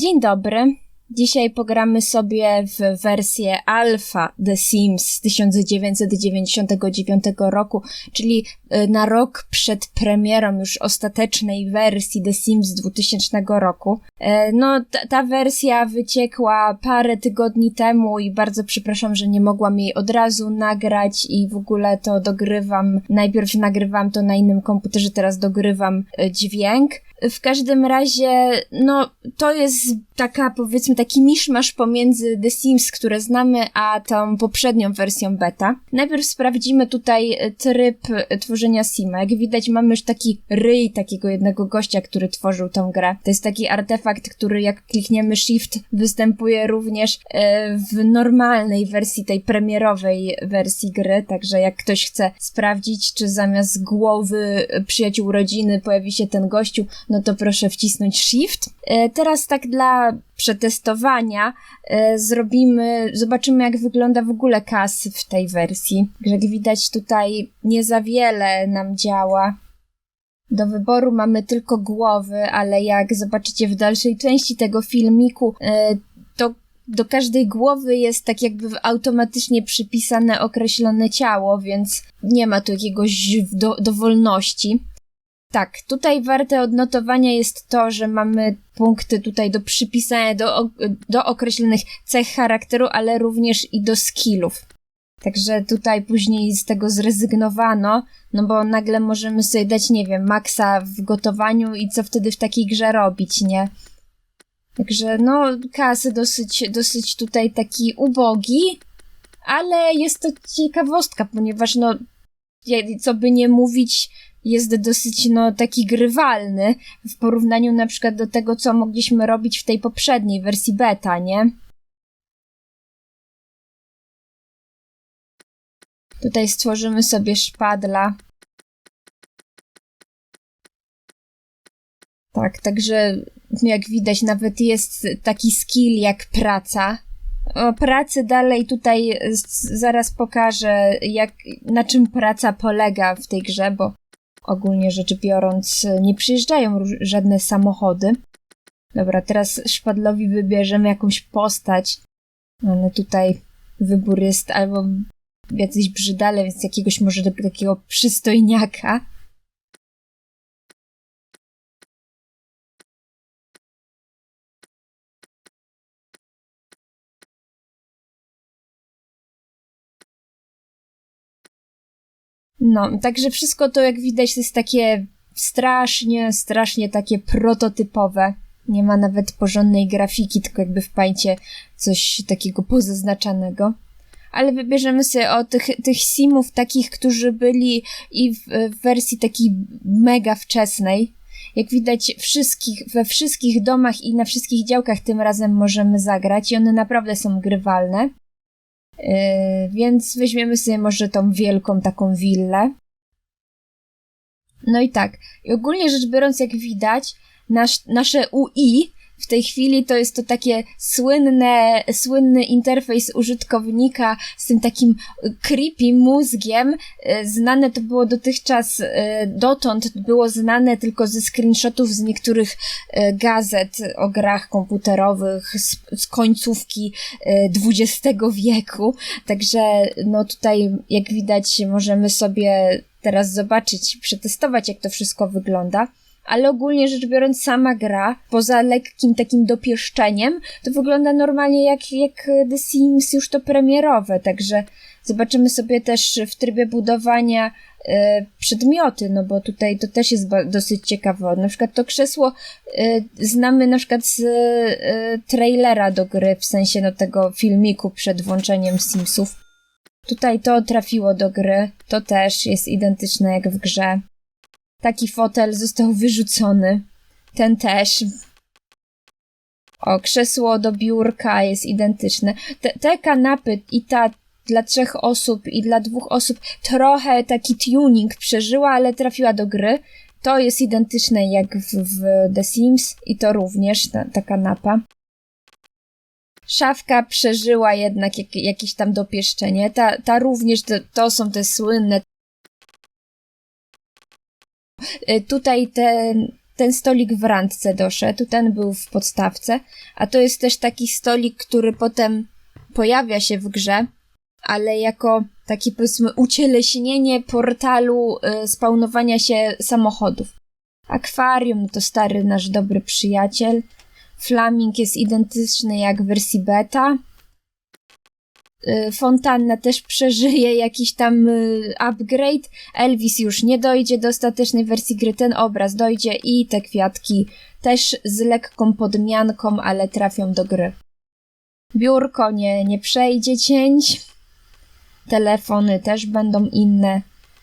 Dzień dobry. Dzisiaj pogramy sobie w wersję alfa The Sims z 1999 roku, czyli y, na rok przed premierą już ostatecznej wersji The Sims 2000 roku. E, no, ta, ta wersja wyciekła parę tygodni temu i bardzo przepraszam, że nie mogłam jej od razu nagrać i w ogóle to dogrywam. Najpierw nagrywam to na innym komputerze, teraz dogrywam y, dźwięk. W każdym razie, no, to jest taka, powiedzmy, taki miszmasz pomiędzy The Sims, które znamy, a tą poprzednią wersją beta. Najpierw sprawdzimy tutaj tryb tworzenia Sima. Jak widać, mamy już taki ryj takiego jednego gościa, który tworzył tą grę. To jest taki artefakt, który jak klikniemy Shift, występuje również e, w normalnej wersji, tej premierowej wersji gry, także jak ktoś chce sprawdzić, czy zamiast głowy przyjaciół rodziny pojawi się ten gościu, no to proszę wcisnąć Shift. E, teraz tak dla przetestowania e, zrobimy, zobaczymy jak wygląda w ogóle kas w tej wersji. Jak widać tutaj nie za wiele nam działa. Do wyboru mamy tylko głowy, ale jak zobaczycie w dalszej części tego filmiku, e, to do każdej głowy jest tak jakby automatycznie przypisane określone ciało, więc nie ma tu jakiegoś do, dowolności. Tak, tutaj warte odnotowania jest to, że mamy punkty tutaj do przypisania do, do określonych cech charakteru, ale również i do skillów. Także tutaj później z tego zrezygnowano, no bo nagle możemy sobie dać, nie wiem, maksa w gotowaniu i co wtedy w takiej grze robić, nie? Także no, kasy dosyć, dosyć tutaj taki ubogi, ale jest to ciekawostka, ponieważ no, co by nie mówić, jest dosyć, no, taki grywalny w porównaniu na przykład do tego, co mogliśmy robić w tej poprzedniej wersji beta, nie? Tutaj stworzymy sobie szpadla. Tak, także jak widać nawet jest taki skill jak praca. O pracy dalej tutaj zaraz pokażę, jak, na czym praca polega w tej grze, bo ogólnie rzecz biorąc nie przyjeżdżają żadne samochody. Dobra, teraz szpadlowi wybierzemy jakąś postać, ale tutaj wybór jest albo jacyś brzydale, więc jakiegoś może takiego przystojniaka. No, także wszystko to, jak widać, jest takie strasznie, strasznie takie prototypowe. Nie ma nawet porządnej grafiki, tylko jakby w pańcie coś takiego pozaznaczanego. Ale wybierzemy sobie o tych, tych simów takich, którzy byli i w, w wersji takiej mega wczesnej. Jak widać, wszystkich, we wszystkich domach i na wszystkich działkach tym razem możemy zagrać i one naprawdę są grywalne. Yy, więc weźmiemy sobie może tą wielką taką willę. No i tak. I ogólnie rzecz biorąc, jak widać, nasz, nasze UI w tej chwili to jest to takie słynne, słynny interfejs użytkownika z tym takim creepy mózgiem. E, znane to było dotychczas, e, dotąd było znane tylko ze screenshotów z niektórych e, gazet o grach komputerowych z, z końcówki XX wieku. Także no tutaj, jak widać, możemy sobie teraz zobaczyć, przetestować, jak to wszystko wygląda ale ogólnie rzecz biorąc sama gra, poza lekkim takim dopieszczeniem, to wygląda normalnie jak, jak The Sims już to premierowe, także zobaczymy sobie też w trybie budowania e, przedmioty, no bo tutaj to też jest dosyć ciekawe. Na przykład to krzesło e, znamy na przykład z e, trailera do gry, w sensie no tego filmiku przed włączeniem Simsów. Tutaj to trafiło do gry, to też jest identyczne jak w grze. Taki fotel został wyrzucony. Ten też. O, krzesło do biurka jest identyczne. Te, te kanapy i ta dla trzech osób i dla dwóch osób trochę taki tuning przeżyła, ale trafiła do gry. To jest identyczne jak w, w The Sims i to również ta, ta kanapa. Szafka przeżyła jednak jak, jakieś tam dopieszczenie. Ta, ta również, to, to są te słynne tutaj te, ten stolik w randce doszedł, ten był w podstawce, a to jest też taki stolik, który potem pojawia się w grze, ale jako takie powiedzmy ucieleśnienie portalu y, spawnowania się samochodów. Akwarium to stary nasz dobry przyjaciel. Flaming jest identyczny jak w wersji beta. Y, Fontanna też przeżyje jakiś tam y, upgrade. Elvis już nie dojdzie do ostatecznej wersji gry. Ten obraz dojdzie i te kwiatki też z lekką podmianką, ale trafią do gry. Biurko nie, nie przejdzie cięć. Telefony też będą inne.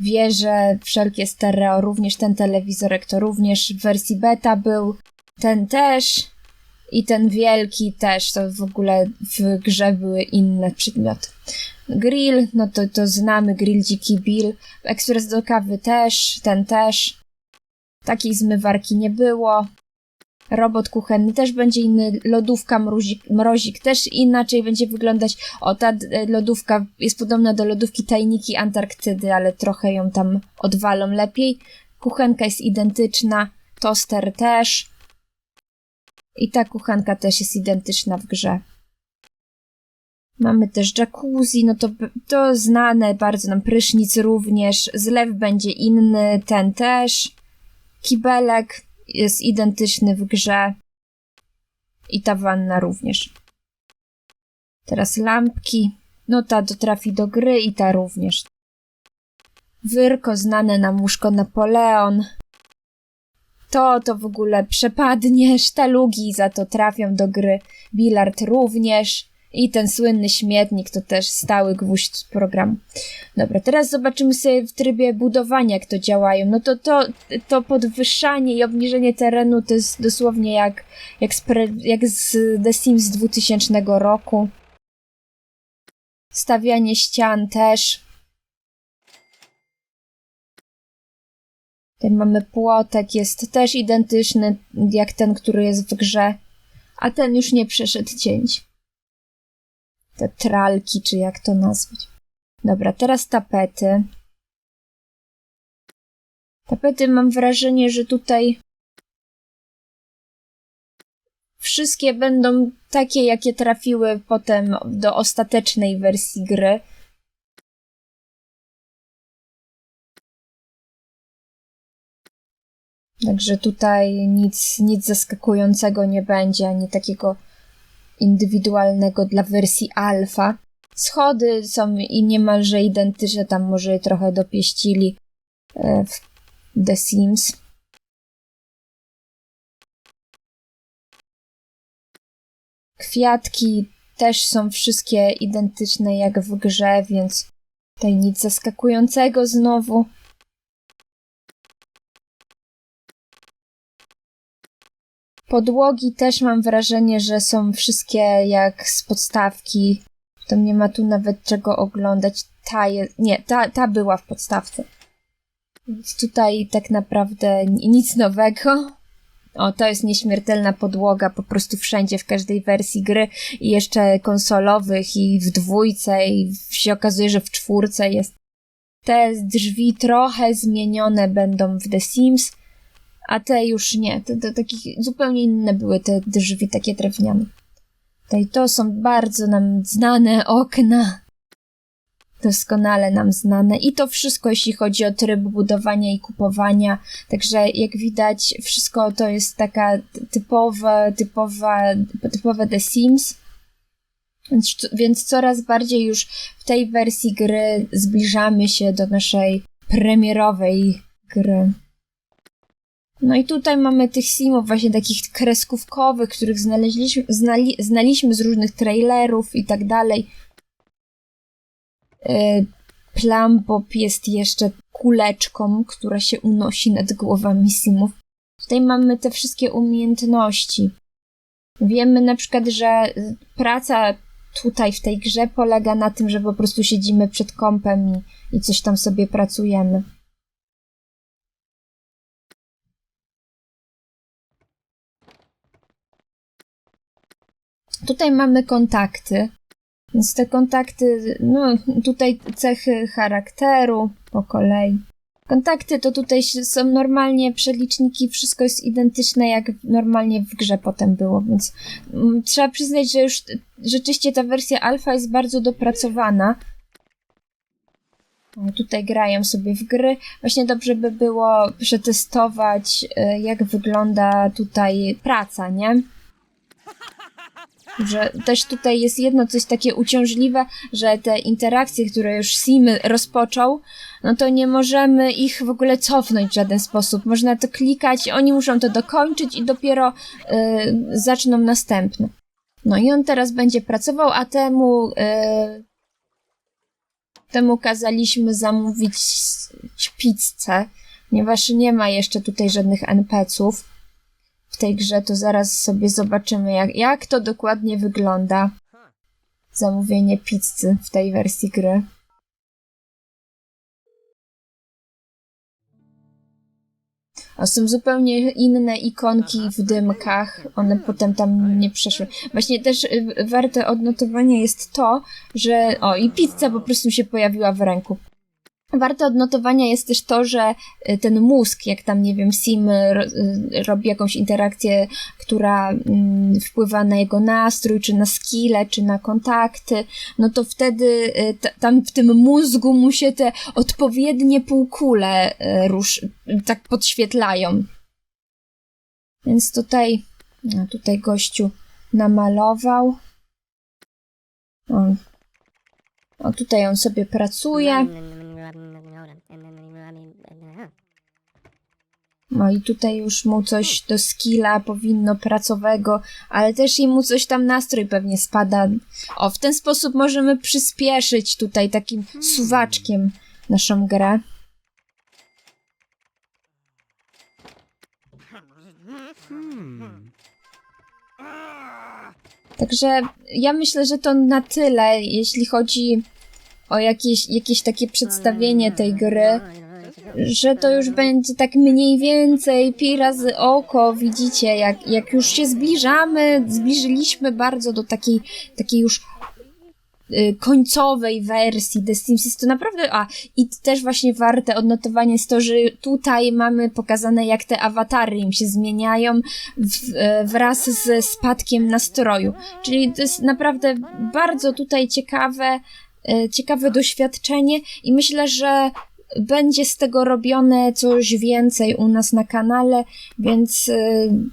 Wieże, wszelkie stereo, również ten telewizorek to również w wersji beta był. Ten też. I ten wielki też, to w ogóle w grze były inne przedmioty. Grill, no to, to znamy, grill Dziki Bill. Ekspres do kawy też, ten też. Takiej zmywarki nie było. Robot kuchenny też będzie inny, lodówka, mrozik, mrozik też inaczej będzie wyglądać. O, ta lodówka jest podobna do lodówki tajniki Antarktydy, ale trochę ją tam odwalą lepiej. Kuchenka jest identyczna, toster też. I ta kuchenka też jest identyczna w grze. Mamy też jacuzzi, no to, to znane bardzo nam prysznic również. Zlew będzie inny, ten też. Kibelek jest identyczny w grze. I ta wanna również. Teraz lampki. No ta dotrafi do gry i ta również. Wyrko znane nam łóżko Napoleon. To to w ogóle przepadnie, sztalugi za to trafią do gry. Bilard również. I ten słynny śmietnik to też stały gwóźdź programu. Dobra, teraz zobaczymy sobie w trybie budowania, jak to działają. No to, to, to podwyższanie i obniżenie terenu to jest dosłownie jak, jak, z, jak z The Sims 2000 roku. Stawianie ścian też. Tutaj mamy płotek, jest też identyczny jak ten, który jest w grze, a ten już nie przeszedł cięć te tralki, czy jak to nazwać. Dobra, teraz tapety. Tapety mam wrażenie, że tutaj wszystkie będą takie, jakie trafiły potem do ostatecznej wersji gry. Także tutaj nic, nic zaskakującego nie będzie, ani takiego indywidualnego dla wersji alfa. Schody są i niemalże identyczne, tam może trochę dopieścili e, w The Sims. Kwiatki też są wszystkie identyczne jak w grze, więc tutaj nic zaskakującego znowu. Podłogi też mam wrażenie, że są wszystkie jak z podstawki. To nie ma tu nawet czego oglądać. Ta je, nie, ta, ta była w podstawce. Więc tutaj tak naprawdę nic nowego. O, to jest nieśmiertelna podłoga po prostu wszędzie, w każdej wersji gry i jeszcze konsolowych i w dwójce i się okazuje, że w czwórce jest. Te drzwi trochę zmienione będą w The Sims, a te już nie. Te, te takich zupełnie inne były te drzwi takie drewniane. Tutaj to są bardzo nam znane okna. Doskonale nam znane. I to wszystko, jeśli chodzi o tryb budowania i kupowania. Także jak widać, wszystko to jest taka typowa, typowa, typowe The Sims. Więc, więc coraz bardziej już w tej wersji gry zbliżamy się do naszej premierowej gry. No i tutaj mamy tych simów właśnie takich kreskówkowych, których znaleźliśmy, znali, znaliśmy z różnych trailerów i tak dalej. E, Plumbob jest jeszcze kuleczką, która się unosi nad głowami simów. Tutaj mamy te wszystkie umiejętności. Wiemy na przykład, że praca tutaj w tej grze polega na tym, że po prostu siedzimy przed kąpem i, i coś tam sobie pracujemy. Tutaj mamy kontakty, więc te kontakty, no tutaj cechy charakteru po kolei. Kontakty to tutaj są normalnie przeliczniki, wszystko jest identyczne jak normalnie w grze potem było, więc mm, trzeba przyznać, że już rzeczywiście ta wersja alfa jest bardzo dopracowana. Tutaj grają sobie w gry. Właśnie dobrze by było przetestować, y, jak wygląda tutaj praca, nie? Że też tutaj jest jedno coś takie uciążliwe, że te interakcje, które już Sim rozpoczął, no to nie możemy ich w ogóle cofnąć w żaden sposób. Można to klikać, oni muszą to dokończyć i dopiero y, zaczną następne. No i on teraz będzie pracował, a temu y, temu kazaliśmy zamówić pizzę, ponieważ nie ma jeszcze tutaj żadnych NPC-ów w tej grze, to zaraz sobie zobaczymy, jak, jak to dokładnie wygląda. Zamówienie pizzy w tej wersji gry. A są zupełnie inne ikonki w dymkach, one potem tam nie przeszły. Właśnie też y, warte odnotowania jest to, że o i pizza po prostu się pojawiła w ręku. Warte odnotowania jest też to, że y, ten mózg, jak tam, nie wiem, Sim y, y, robi jakąś interakcję, która mm, wpływa na jego nastrój, czy na skille, czy na kontakty, no to wtedy tam w tym mózgu mu się te odpowiednie półkule rusz, tak podświetlają. Więc tutaj, no tutaj gościu namalował. O, o tutaj on sobie pracuje. No i tutaj już mu coś do skilla powinno pracowego, ale też i mu coś tam nastrój pewnie spada. O, w ten sposób możemy przyspieszyć tutaj takim suwaczkiem naszą grę. Także ja myślę, że to na tyle, jeśli chodzi o jakieś, jakieś takie przedstawienie tej gry że to już będzie tak mniej więcej pi razy oko, widzicie, jak, jak już się zbliżamy, zbliżyliśmy bardzo do takiej, takiej już y, końcowej wersji The Sims. To naprawdę, a i też właśnie warte odnotowania jest to, że tutaj mamy pokazane jak te awatary im się zmieniają w, e, wraz ze spadkiem nastroju, czyli to jest naprawdę bardzo tutaj ciekawe, e, ciekawe doświadczenie i myślę, że będzie z tego robione coś więcej u nas na kanale, więc y,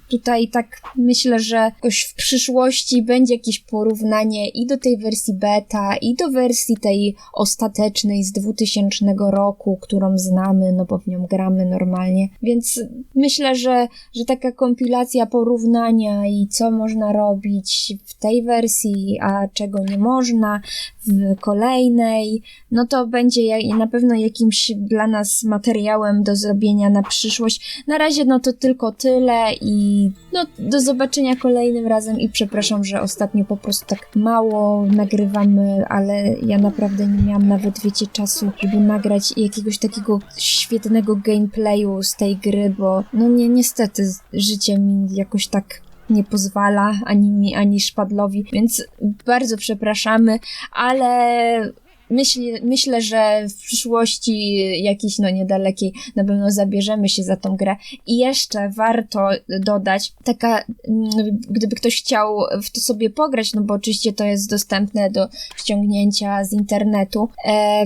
tutaj tak myślę, że jakoś w przyszłości będzie jakieś porównanie i do tej wersji beta, i do wersji tej ostatecznej z 2000 roku, którą znamy, no bo w nią gramy normalnie. Więc myślę, że, że taka kompilacja porównania i co można robić w tej wersji, a czego nie można w kolejnej, no to będzie na pewno jakimś dla nas materiałem do zrobienia na przyszłość. Na razie no to tylko tyle i no do zobaczenia kolejnym razem i przepraszam, że ostatnio po prostu tak mało nagrywamy, ale ja naprawdę nie miałam nawet wiecie czasu, żeby nagrać jakiegoś takiego świetnego gameplayu z tej gry, bo no nie niestety życie mi jakoś tak nie pozwala ani mi, ani szpadlowi, więc bardzo przepraszamy, ale myśl, myślę, że w przyszłości jakiejś, no niedalekiej, na pewno zabierzemy się za tą grę. I jeszcze warto dodać, taka, mm, gdyby ktoś chciał w to sobie pograć, no bo oczywiście to jest dostępne do ściągnięcia z internetu, e,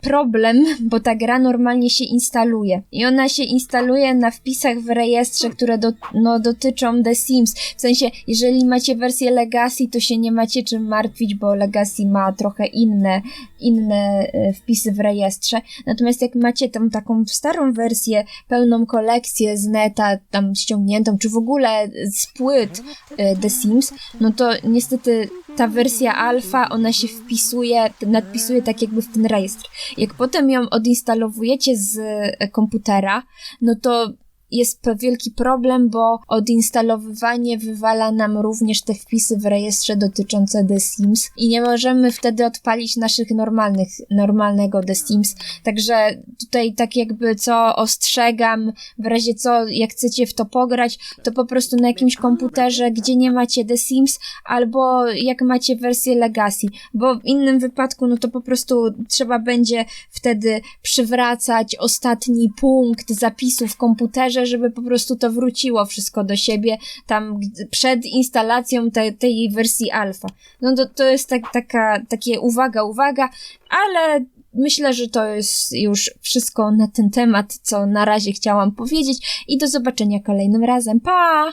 problem, bo ta gra normalnie się instaluje. I ona się instaluje na wpisach w rejestrze, które do, no, dotyczą The Sims. W sensie, jeżeli macie wersję Legacy, to się nie macie czym martwić, bo Legacy ma trochę inne, inne e, wpisy w rejestrze. Natomiast jak macie tą taką starą wersję, pełną kolekcję z neta, tam ściągniętą, czy w ogóle z płyt e, The Sims, no to niestety ta wersja alfa, ona się wpisuje, nadpisuje tak jakby w ten rejestr. Jak potem ją odinstalowujecie z e, komputera, no to jest wielki problem, bo odinstalowywanie wywala nam również te wpisy w rejestrze dotyczące The Sims i nie możemy wtedy odpalić naszych normalnych, normalnego The Sims. Także tutaj tak jakby co ostrzegam, w razie co, jak chcecie w to pograć, to po prostu na jakimś komputerze, gdzie nie macie The Sims, albo jak macie wersję Legacy, bo w innym wypadku, no to po prostu trzeba będzie wtedy przywracać ostatni punkt zapisu w komputerze, żeby po prostu to wróciło wszystko do siebie tam przed instalacją te, tej wersji alfa. No to, to jest tak, taka, takie uwaga, uwaga, ale myślę, że to jest już wszystko na ten temat, co na razie chciałam powiedzieć i do zobaczenia kolejnym razem. Pa!